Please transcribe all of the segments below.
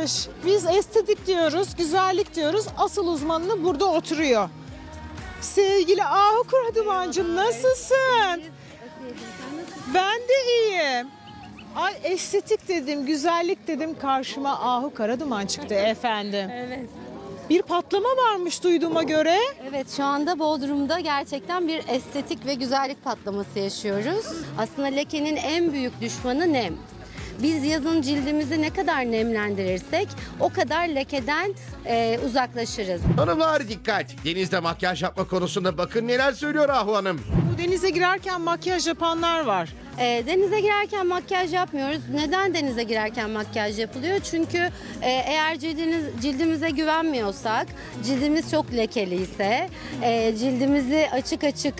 Barış. Biz estetik diyoruz, güzellik diyoruz. Asıl uzmanını burada oturuyor. Sevgili Ahu Kuradumancığım nasılsın? Ben de iyiyim. Ay estetik dedim, güzellik dedim. Karşıma Ahu Karaduman çıktı efendim. Evet. Bir patlama varmış duyduğuma göre. Evet şu anda Bodrum'da gerçekten bir estetik ve güzellik patlaması yaşıyoruz. Aslında lekenin en büyük düşmanı nem. Biz yazın cildimizi ne kadar nemlendirirsek o kadar lekeden e, uzaklaşırız. Hanımlar dikkat. Denizde makyaj yapma konusunda bakın neler söylüyor Ahu Hanım. Bu denize girerken makyaj yapanlar var. E, denize girerken makyaj yapmıyoruz. Neden denize girerken makyaj yapılıyor? Çünkü e, eğer cildiniz, cildimize güvenmiyorsak, cildimiz çok lekeliyse, e, cildimizi açık açık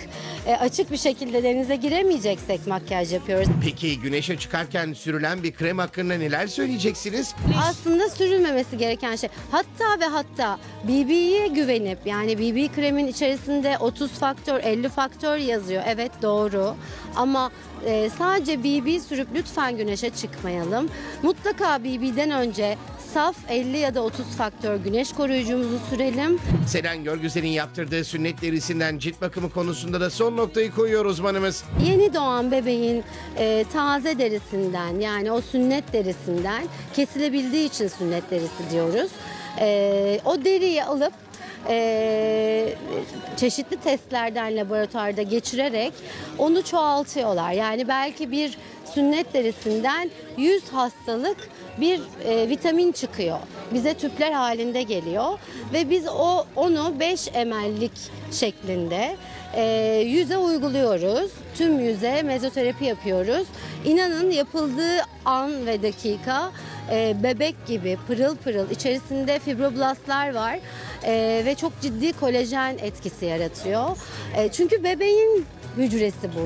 e, açık bir şekilde denize giremeyeceksek makyaj yapıyoruz. Peki güneşe çıkarken sürülen bir krem hakkında neler söyleyeceksiniz? Aslında sürülmemesi gereken şey. Hatta ve hatta BB'ye güvenip yani BB kremin içerisinde 30 faktör 50 faktör yazıyor. Evet doğru. Ama e, sadece BB sürüp lütfen güneşe çıkmayalım. Mutlaka BB'den önce saf 50 ya da 30 faktör güneş koruyucumuzu sürelim. Selen Görgüzel'in yaptırdığı sünnet derisinden cilt bakımı konusunda da son noktayı koyuyor uzmanımız. Yeni doğan bebeğin e, taze derisinden yani o sünnet derisinden kesilebildiği için sünnet derisi diyoruz. E, o deriyi alıp e, çeşitli testlerden laboratuvarda geçirerek onu çoğaltıyorlar. Yani belki bir sünnet derisinden 100 hastalık bir e, vitamin çıkıyor. Bize tüpler halinde geliyor ve biz o onu 5 ml'lik şeklinde e, yüze uyguluyoruz. Tüm yüze mezoterapi yapıyoruz. İnanın yapıldığı an ve dakika e, bebek gibi pırıl pırıl içerisinde fibroblastlar var e, ve çok ciddi kolajen etkisi yaratıyor. E, çünkü bebeğin hücresi bu.